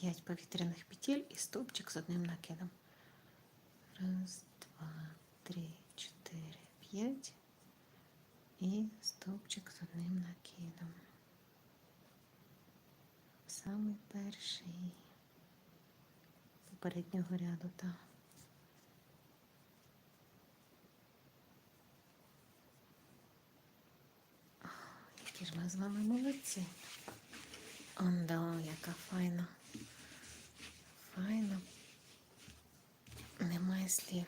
5 повітряних петель і стовпчик з одним накидом. Раз, два, три, чотири, п'ять. І стовпчик з одним накидом. Самий перший попереднього ряду, так. Які ж ми з вами молодці. Ондо, яка файна. Файна. Немає слів.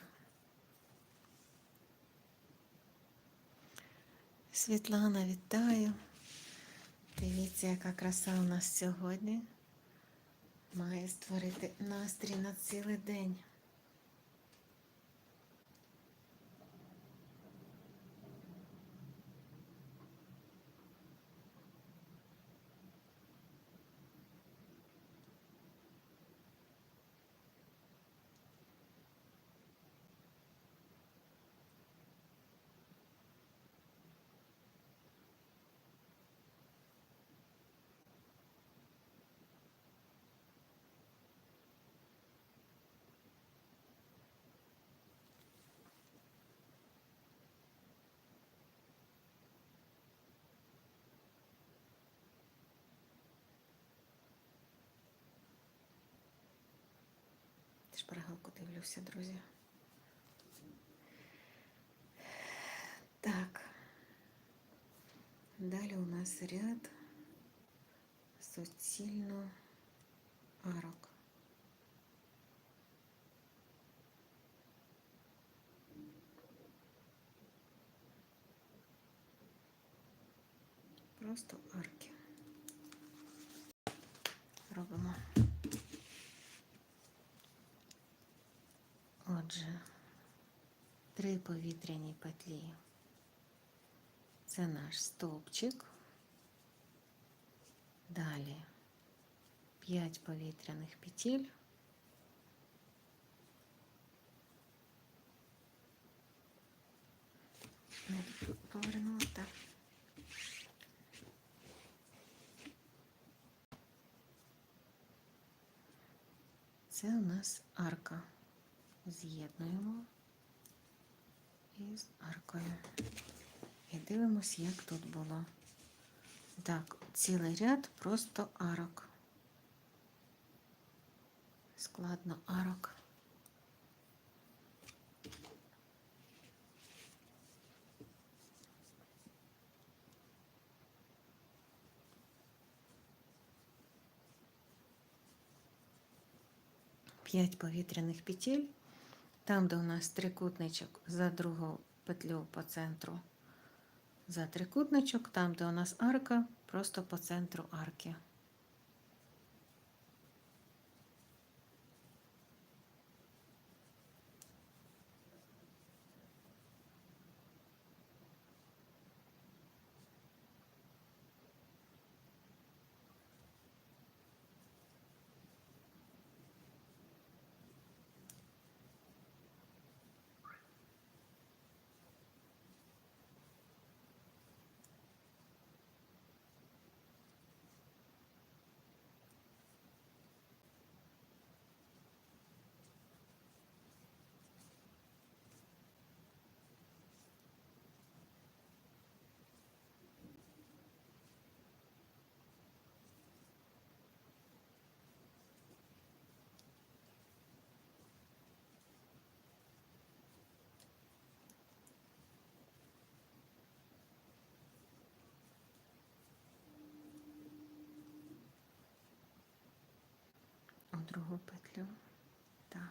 Світлана, вітаю. Дивіться, яка краса у нас сьогодні. Має створити настрій на цілий день. Шпаргалку дивлюся, друзі. Так. Далі у нас ряд суцільно арок. Просто арки. Три повітряні петлі. Це наш стовпчик. Далі 5 повітряних петель. Повернула так. Це у нас арка. З'єднуємо із аркою. І дивимось, як тут було. Так, цілий ряд просто арок. Складно арок. П'ять повітряних петель. Там, де у нас трикутничок за другу петлю по центру за трикутничок, там, де у нас арка, просто по центру арки. Другу петлю. Так.